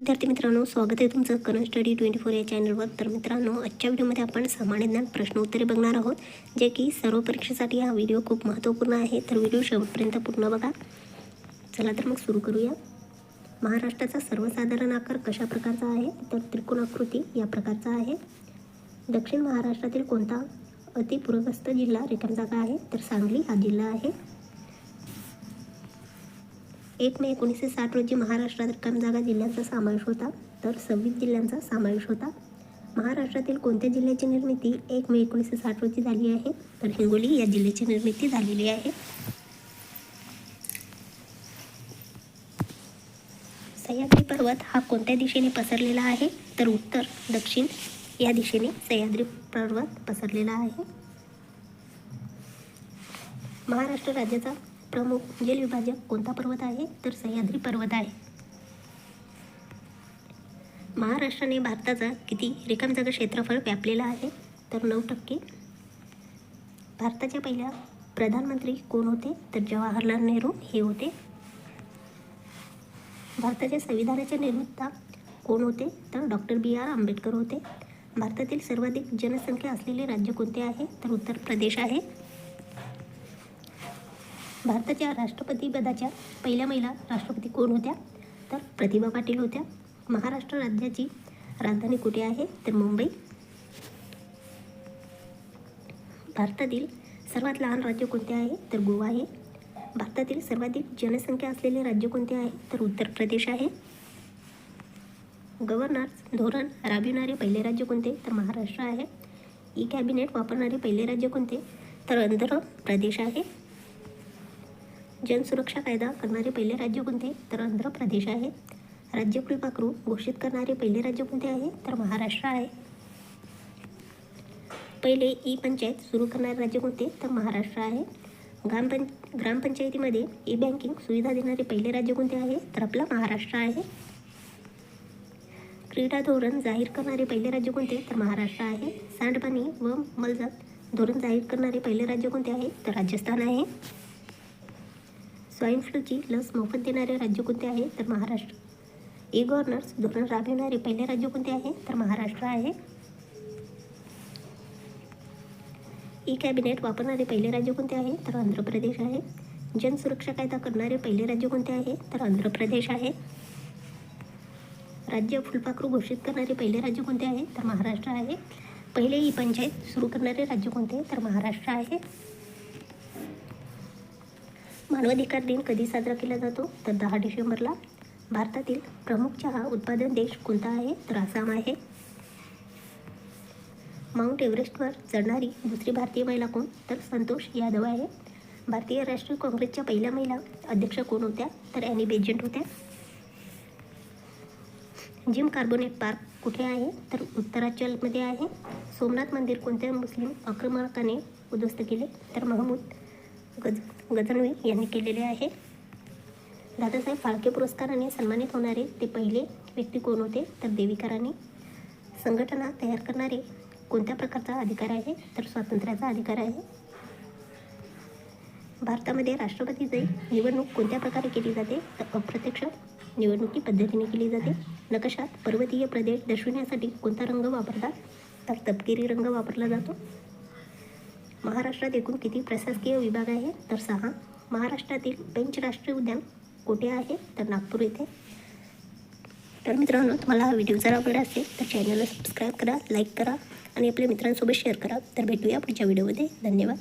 विद्यार्थी मित्रांनो स्वागत आहे तुमचं करण स्टडी ट्वेंटी फोर या चॅनलवर. तर मित्रांनो आजच्या व्हिडिओमध्ये आपण सामान्य ज्ञान प्रश्नोत्तरे बघणार आहोत जे की सर्व परीक्षेसाठी हा व्हिडिओ खूप महत्त्वपूर्ण आहे. तर व्हिडिओ शेवटपर्यंत पूर्ण बघा. चला तर मग सुरू करूया. महाराष्ट्राचा सर्वसाधारण आकार कशा प्रकारचा आहे? तर त्रिकोणाकृती या प्रकारचा आहे. दक्षिण महाराष्ट्रातील कोणता अतिपूरग्रस्त जिल्हा रिकाम जागा आहे? तर सांगली हा जिल्हा आहे. एक मे एकोणीसशे साठ रोजी महाराष्ट्रात रिकाम जागा जिल्ह्यांचा समावेश होता. तर सव्वीस जिल्ह्यांचा समावेश होता. महाराष्ट्रातील कोणत्या जिल्ह्याची निर्मिती एक मे एकोणीसशे साठ रोजी झाली आहे? तर हिंगोली या जिल्ह्याची निर्मिती झालेली आहे. सह्याद्री पर्वत हा कोणत्या दिशेने पसरलेला आहे? तर उत्तर दक्षिण या दिशेने सह्याद्री पर्वत पसरलेला आहे. महाराष्ट्र राज्याचा प्रमुख जल विभाजक कोणता पर्वत आहे? तर सह्याद्री पर्वत आहे. महाराष्ट्राने भारताचा किती रिकाम जागा क्षेत्रफळ व्यापलेला आहे? तर नऊ टक्के. भारताच्या पहिल्या प्रधानमंत्री कोण होते? तर जवाहरलाल नेहरू हे होते. भारताच्या संविधानाचे निर्माता कोण होते? तर डॉक्टर बी आर आंबेडकर होते. भारतातील सर्वाधिक जनसंख्या असलेले राज्य कोणते आहे? तर उत्तर प्रदेश आहे. भारताच्या राष्ट्रपतीपदाच्या पहिल्या महिला राष्ट्रपती कोण होत्या? तर प्रतिभा पाटील होत्या. महाराष्ट्र राज्याची राजधानी कुठे आहे? तर मुंबई. भारतातील सर्वात लहान राज्य कोणते आहे? तर गोवा आहे. भारतातील सर्वाधिक जनसंख्या असलेले राज्य कोणते आहे? तर उत्तर प्रदेश आहे. गव्हर्नर्स धोरण राबविणारे पहिले राज्य कोणते? तर महाराष्ट्र आहे. ई कॅबिनेट वापरणारे पहिले राज्य कोणते? तर आंध्र प्रदेश आहे. जनसुरक्षा कायदा करणारे पहिले राज्य कोणते? तर आंध्र प्रदेश आहे. राज्य फुलपाखरू घोषित करणारे पहिले राज्य कोणते आहे? तर महाराष्ट्र आहे. पहिले ई पंचायत सुरू करणारे राज्य कोणते? तर महाराष्ट्र आहे. ग्रामपं ग्रामपंचायतीमध्ये ई बँकिंग सुविधा देणारे पहिले राज्य कोणते आहे? तर आपलं महाराष्ट्र आहे. क्रीडा धोरण जाहीर करणारे पहिले राज्य कोणते? तर महाराष्ट्र आहे. सांडपाणी व मलजात धोरण जाहीर करणारे पहिले राज्य कोणते आहे? तर राजस्थान आहे. स्वाईन फ्लूची लस मोफत देणारे राज्य कोणते आहे? तर महाराष्ट्र. ई गव्हर्नर्स धोरण राबविणारे पहिले राज्य कोणते आहे? तर महाराष्ट्र आहे. ई कॅबिनेट वापरणारे पहिले राज्य कोणते आहे? तर आंध्र प्रदेश आहे. जनसुरक्षा कायदा करणारे पहिले राज्य कोणते आहे? तर आंध्र प्रदेश आहे. राज्य फुलपाखरू घोषित करणारे पहिले राज्य कोणते आहे? तर महाराष्ट्र आहे. पहिले ई पंचायत सुरू करणारे राज्य कोणते? तर महाराष्ट्र आहे. मानवाधिकार दिन कधी साजरा केला जातो? तर दहा डिसेंबरला भारतातील प्रमुख चहा उत्पादन देश कोणता आहे? तर आसाम आहे. माउंट एव्हरेस्टवर चढणारी दुसरी भारतीय महिला कोण? तर संतोष यादव आहे. भारतीय राष्ट्रीय काँग्रेसच्या पहिल्या महिला अध्यक्ष कोण होत्या? तर ॲनी बेजंट होत्या. जिम कार्बोनेट पार्क कुठे आहे? तर उत्तराचलमध्ये आहे. सोमनाथ मंदिर कोणत्या मुस्लिम आक्रमकाने उद्ध्वस्त केले? तर महमूद गज गजानवे यांनी केलेले आहे. दादासाहेब फाळके पुरस्काराने सन्मानित होणारे ते पहिले व्यक्ती कोण होते तर देविका राणी संघटना तयार करणारे कोणत्या प्रकारचा अधिकार आहे तर स्वातंत्र्याचा अधिकार आहे. भारतामध्ये राष्ट्रपतीची निवडणूक कोणत्या प्रकारे केली जाते तर अप्रत्यक्ष निवडणुकी पद्धतीने केली जाते. नकाशात पर्वतीय प्रदेश दर्शविण्यासाठी कोणता रंग वापरतात तर तपकिरी रंग वापरला जातो. महाराष्ट्रात एकूण किती प्रशासकीय विभाग आहे? तर सहा. महाराष्ट्रातील पेंच राष्ट्रीय उद्यान कुठे आहे? तर नागपूर येथे. तर मित्रांनो तुम्हाला हा व्हिडिओ जर आवडला असेल तर चॅनलला सबस्क्राईब करा लाईक करा आणि आपल्या मित्रांसोबत शेअर करा. तर भेटूया पुढच्या व्हिडिओमध्ये धन्यवाद.